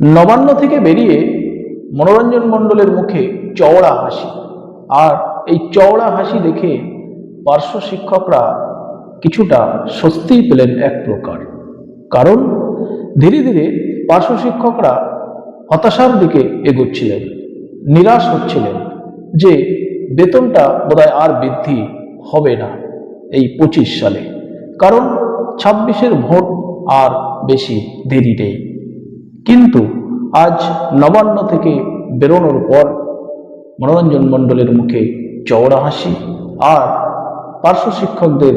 নবান্ন থেকে বেরিয়ে মনোরঞ্জন মণ্ডলের মুখে চওড়া হাসি। আর এই চওড়া হাসি দেখে পার্শ্ব শিক্ষকরা কিছুটা স্বস্তিই পেলেন এক প্রকার। কারণ ধীরে ধীরে পার্শ্ব শিক্ষকরা হতাশার দিকে এগোচ্ছিলেন, নিরাশ হচ্ছিলেন যে বেতনটা বোধহয় আর বৃদ্ধি হবে না এই পঁচিশ সালে। কারণ ছাব্বিশের ভোট আর বেশি দেরি নেই। কিন্তু আজ নবান্ন থেকে বেরোনোর পর মনোরঞ্জন মণ্ডলের মুখে চওড়া হাসি আর পার্শ্ব শিক্ষকদের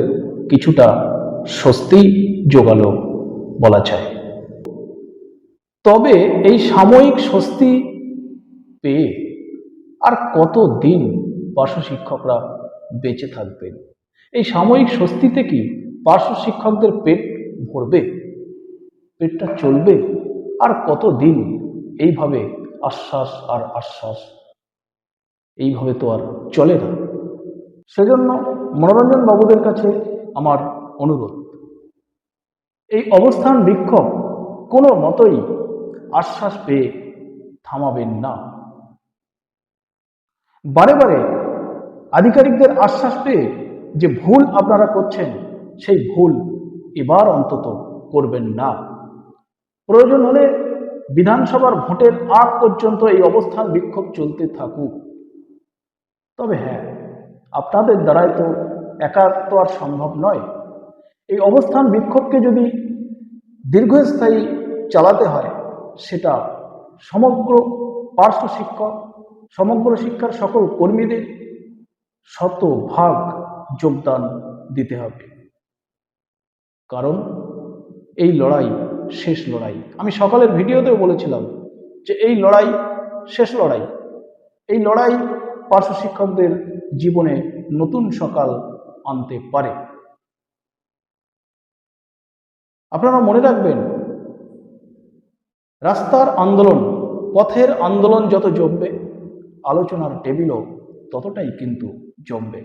কিছুটা স্বস্তি জোগালো বলা যায়। তবে এই সাময়িক স্বস্তি পেয়ে আর কত দিন পার্শ্ব শিক্ষকরা বেঁচে থাকবেন? এই সাময়িক স্বস্তিতে কি পার্শ্ব শিক্ষকদের পেট ভরবে? পেটটা চলবে? আর কত দিন এইভাবে আশ্বাস আর আশ্বাস? এইভাবে তো আর চলে না। সেজন্য মনোরঞ্জন বাবুদের কাছে আমার অনুরোধ, এই অবস্থান বিক্ষোভ কোনো মতোই আশ্বাস পেয়ে থামাবেন না। বারে বারে আধিকারিকদের আশ্বাস পেয়ে যে ভুল আপনারা করছেন, সেই ভুল এবার অন্তত করবেন না। প্রয়োজন হলে বিধানসভার ভোটের আগ পর্যন্ত এই অবস্থান বিক্ষোভ চলতে থাকুক। তবে হ্যাঁ আপনাদের দ্বারাই তো একা তো আর সম্ভব নয়। এই অবস্থান বিক্ষোভকে যদি দীর্ঘস্থায়ী চালাতে হয়, সেটা সমগ্র পার্শ্ব শিক্ষক, সমগ্র শিক্ষার সকল কর্মীদের শতভাগ যোগদান দিতে হবে। কারণ এই লড়াই শেষ লড়াই। আমি সকালের ভিডিওতেও বলেছিলাম যে এই লড়াই শেষ লড়াই। এই লড়াই পার্শ্ব শিক্ষকদের জীবনে নতুন সকাল আনতে পারে। আপনারা মনে রাখবেন, রাস্তার আন্দোলন, পথের আন্দোলন যত জমবে, আলোচনার টেবিলও ততটাই কিন্তু জমবে।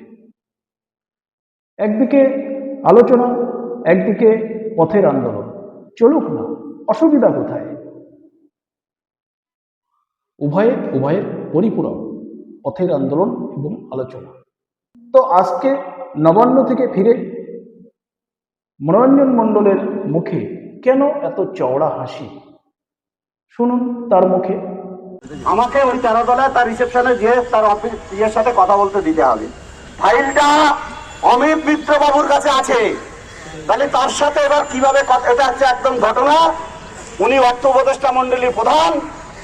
একদিকে আলোচনা, একদিকে পথের আন্দোলন। চলুক না, অসুবিধা কোথায়? উভয়ে, উভয়ের পরিপূরক, পথের আন্দোলন এবং আলোচনা। তো আজকে নবান্ন থেকে ফিরে মনোরঞ্জন মণ্ডলের মুখে কেন এত চওড়া হাসি? শুনুন তার মুখে। আমাকে ওই তেরো তলায় তার রিসেপশনে যে তার অফিস ইয়ের সাথে কথা বলতে দিতে হবে। ফাইলটা অমিত মিত্র বাবুর কাছে আছে। তাহলে তার সাথে এবার কীভাবে এটা হচ্ছে একদম ঘটনা। উনি অর্থ উপদেষ্টা মন্ডলীর প্রধান।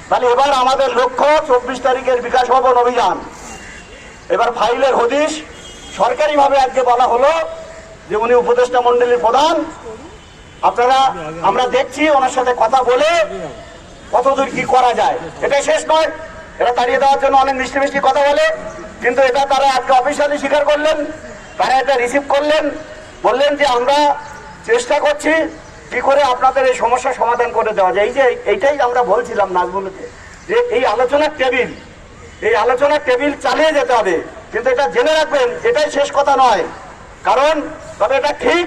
তাহলে এবার আমাদের লক্ষ্য চব্বিশ তারিখের বিকাশ ভবন অভিযান। এবার ফাইলের হদিশ সরকারিভাবে আজকে বলা হলো যে উনি উপদেষ্টা মন্ডলীর প্রধান। আপনারা, আমরা দেখছি ওনার সাথে কথা বলে কতদূর কি করা যায়। এটাই শেষ নয়। এটা তাড়িয়ে দেওয়ার জন্য অনেক মিষ্টি মিষ্টি কথা বলে। কিন্তু এটা তারা আজকে অফিসিয়ালি স্বীকার করলেন, তারা এটা রিসিভ করলেন। বললেন যে আমরা চেষ্টা করছি কি করে আপনাদের এই সমস্যা সমাধান করে দেওয়া যায়। এই যে এইটাই আমরা বলছিলাম নাজমুলকে যে এই আলোচনার টেবিল, এই আলোচনার টেবিল চালিয়ে যেতে হবে। কিন্তু এটা জেনে রাখবেন, এটাই শেষ কথা নয়। কারণ, তবে এটা ঠিক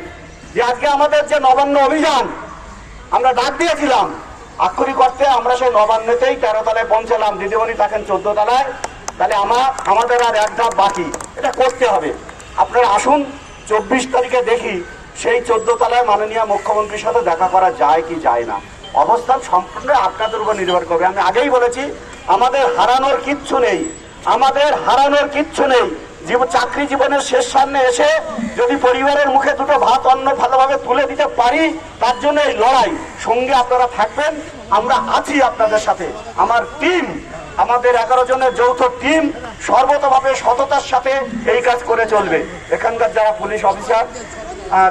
যে আজকে আমাদের যে নবান্ন অভিযান, আমরা ডাক দিয়েছিলাম, আক্ষরিক অর্থে আমরা সেই নবান্নতেই তেরো তলায় পৌঁছালাম, দিদিমণি থাকেন চোদ্দ তলায়। তাহলে আমার আমাদের আর এক ধাপ বাকি। এটা করতে হবে। আপনারা আসুন চব্বিশ তারিখে দেখি সেই চোদ্দ তলায় মাননীয় মুখ্যমন্ত্রীর সাথে দেখা করা যায় কি যায় না। অবস্থান সম্পূর্ণ আপনাদের উপর নির্ভর করবে। আমি আগেই বলেছি, আমাদের হারানোর কিচ্ছু নেই। আমাদের হারানোর কিচ্ছু নেই। চাকরি জীবনের শেষ সামনে এসে যদি পরিবারের মুখে দুটো ভাত অন্ন ভালোভাবে তুলে দিতে পারি, তার জন্য এই লড়াই। সঙ্গে আপনারা থাকবেন। আমরা আছি আপনাদের সাথে। আমার টিম আমাদের এগারো জনের যৌথ টিম সর্বতভাবে সততার সাথে এই কাজ করে চলবে। এখানকার যারা পুলিশ অফিসার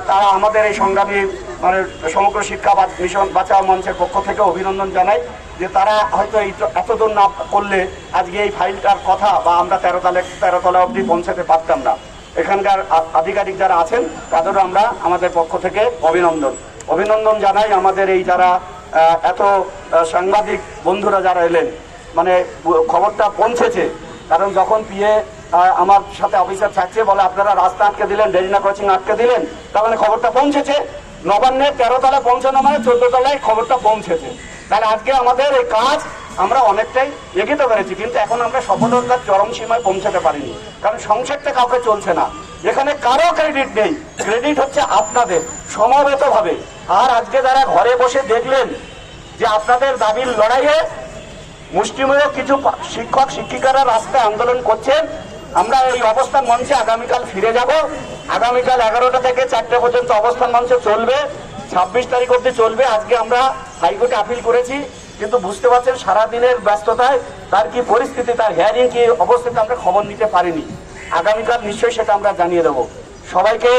তারা আমাদের এই সংগ্রামী মানে সমগ্র শিক্ষা মিশন বাঁচাও মঞ্চের পক্ষ থেকে অভিনন্দন জানাই যে তারা হয়তো এই এতদূর না করলে আজকে এই ফাইলটার কথা বা আমরা তেরো তলে, তেরো তলা অবধি পৌঁছাতে পারতাম না। এখানকার আধিকারিক যারা আছেন, তাদেরও আমরা আমাদের পক্ষ থেকে অভিনন্দন। অভিনন্দন জানাই আমাদের এই যারা এত সাংবাদিক বন্ধুরা যারা এলেন মানে খবরটা পৌঁছেছে। কারণ যখন পিএ আমার সাথে অফিসার থাকছে, বলে আপনারা রাস্তা আটকে দিলেন ডেরিনা কোচিং আটকে দিলেন তার মানে খবরটা পৌঁছেছে। নবান্নের তেরো তলায় পৌঁছানো মানে চোদ্দ তলায় খবরটা পৌঁছেছে। তাহলে আজকে আমাদের এই কাজ আমরা অনেকটাই এগিয়ে পেরেছি, কিন্তু এখন আমরা সফলতার চরম সীমায় পৌঁছাতে পারিনি। কারণ সংসারটা কাউকে চলছে না। এখানে কারও ক্রেডিট নেই। ক্রেডিট হচ্ছে আপনাদের, সমবেতভাবে। আর আজকে যারা ঘরে বসে দেখলেন যে আপনাদের দাবির লড়াইয়ে মুষ্টিমেয় কিছু শিক্ষক, শিক্ষিকারা রাস্তায় আন্দোলন করছেন। আমরা এই অবস্থান মঞ্চে আগামীকাল ফিরে যাব। আগামীকাল এগারোটা থেকে চারটে পর্যন্ত অবস্থান মঞ্চে চলবে। ছাব্বিশ তারিখ অব্দি চলবে। আজকে আমরা হাইকোর্টে আপিল করেছি। কিন্তু বুঝতে পারছেন, সারাদিনের ব্যস্ততায় তার কি পরিস্থিতি, তার হিয়ারিং কি অবস্থিতি আমরা খবর নিতে পারিনি। আগামীকাল নিশ্চয়ই সেটা আমরা জানিয়ে দেবো। সবাইকে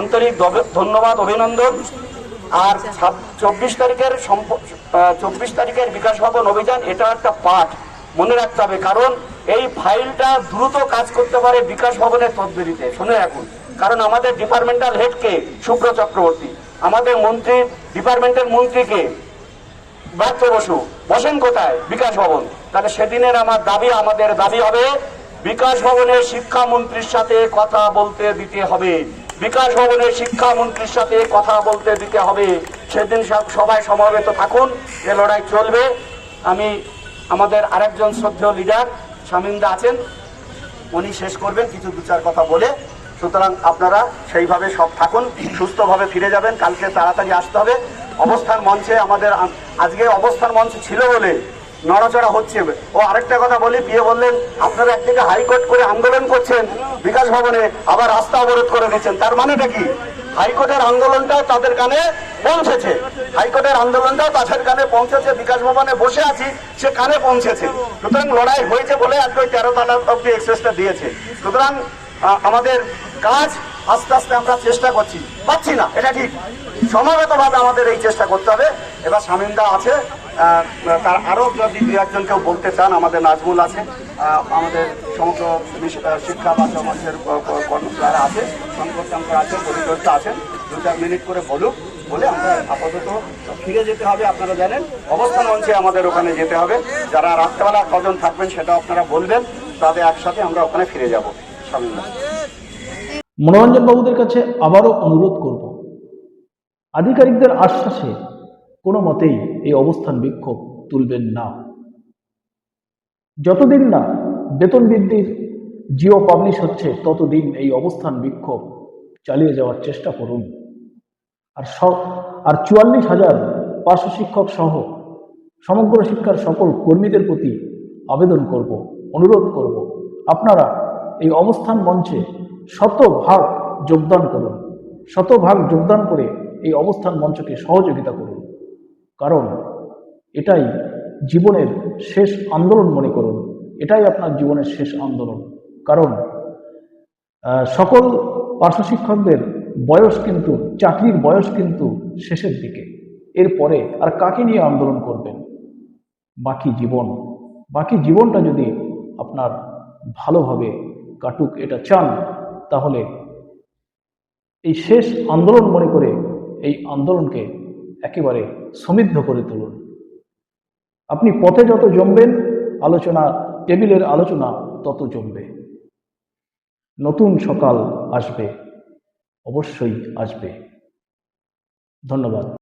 আন্তরিক ধন্যবাদ, অভিনন্দন। আর চব্বিশ তারিখের চব্বিশ তারিখের বিকাশ ভবন অভিযান, এটা একটা পাঠ। মনে রাখতে হবে, কারণ এই ফাইলটা দ্রুত কাজ করতে পারে বিকাশ ভবনের তদবিরিতে। শুনে রাখুন, কারণ আমাদের ডিপার্টমেন্টাল হেডকে শুভ্র চক্রবর্তী। আমাদের মন্ত্রী, ডিপার্টমেন্টের মন্ত্রীকে ব্যর্থ বসু। বসেন কোথায়? বিকাশ ভবন। তাহলে সেদিনের আমার দাবি, আমাদের দাবি হবে, বিকাশ ভবনের শিক্ষামন্ত্রীর সাথে কথা বলতে দিতে হবে। বিকাশ ভবনের শিক্ষামন্ত্রীর সাথে কথা বলতে দিতে হবে। সেদিন সব- সবাই সমবেত থাকুন, এ লড়াই চলবে। আমি আমাদের আরেকজন শ্রদ্ধেয় লিডার শামিন্দা আছেন, উনি শেষ করবেন, কিছু দু চার কথা বলে। সুতরাং আপনারা সেইভাবে সব থাকুন, সুস্থভাবে ফিরে যাবেন, কালকে তাড়াতাড়ি আসতে হবে। অবস্থান মঞ্চে আমাদের আজকে অবস্থান মঞ্চ ছিল বলে নড়াচড়া হচ্ছে। ও আরেকটা কথা বলি, বিয়ে বললেন, আপনারা একদিকে হাইকোর্ট করে আন্দোলন করছেন, বিকাশ ভবনে, আবার রাস্তা অবরোধ করে দিচ্ছেন। তার মানেটা কি? হাইকোর্টের আন্দোলনটাও তাদের কানে পৌঁছেছে। হাইকোর্টের আন্দোলনটাও তাদের কানে পৌঁছেছে, বিকাশ ভবনে বসে আছি, সে কানে পৌঁছেছে। সুতরাং লড়াই হয়েছে বলে আজকে ওই তেরো তালা অব্দি এক্সপ্রেসটা দিয়েছে। সুতরাং আমাদের কাজ আস্তে আস্তে আমরা চেষ্টা করছি। পাচ্ছি না, এটা ঠিক। সমাবেতভাবে আমাদের এই চেষ্টা করতে হবে। এবার শামিন্দা আছে। তার আরও যদি দু একজন কেউ বলতে চান আমাদের নাজমুল আছে আমাদের আহ, শিক্ষা বা সমাজের কর্মচারা আছে শঙ্কর আছে পরিচর্যা আছেন দু চার মিনিট করে বলুক বলে আমরা আপাতত ফিরে যেতে হবে আপনারা জানেন অবস্থান মঞ্চে আমাদের ওখানে যেতে হবে যারা রাত্রেবেলা কজন থাকবেন সেটা আপনারা বলবেন তাদের একসাথে আমরা ওখানে ফিরে যাব মনোরঞ্জন বাবুদের কাছে আবারও অনুরোধ করব আধিকারিকদের আশ্বাসে কোনো মতেই অবস্থান বিক্ষোভ তুলবেন না। যতদিন না বেতন বৃদ্ধির জিও পাবলিশ হচ্ছে, ততদিন এই অবস্থান বিক্ষোভ চালিয়ে যাওয়ার চেষ্টা করুন। আর সব আর চুয়াল্লিশ হাজার পার্শ্ব শিক্ষক সহ সমগ্র শিক্ষার সকল কর্মীদের প্রতি আবেদন করব, অনুরোধ করব। আপনারা এই অবস্থান মঞ্চে শতভাগ যোগদান করুন, শতভাগ যোগদান করে এই অবস্থান মঞ্চকে সহযোগিতা করুন। কারণ এটাই জীবনের শেষ আন্দোলন মনে করুন। এটাই আপনার জীবনের শেষ আন্দোলন। কারণ সকল পার্শ্ব শিক্ষকদের বয়স কিন্তু, চাকরির বয়স কিন্তু শেষের দিকে। এরপরে আর কাকে নিয়ে আন্দোলন করবেন? বাকি জীবন। বাকি জীবনটা যদি আপনার ভালোভাবে কাটুক, এটা চান, তাহলে এই শেষ আন্দোলন মনে করে এই আন্দোলনকে একেবারে সমৃদ্ধ করে তুলুন। আপনি পথে যত জমবেন, আলোচনা, টেবিলের আলোচনা তত জমবে। নতুন সকাল আসবে, অবশ্যই আসবে। ধন্যবাদ।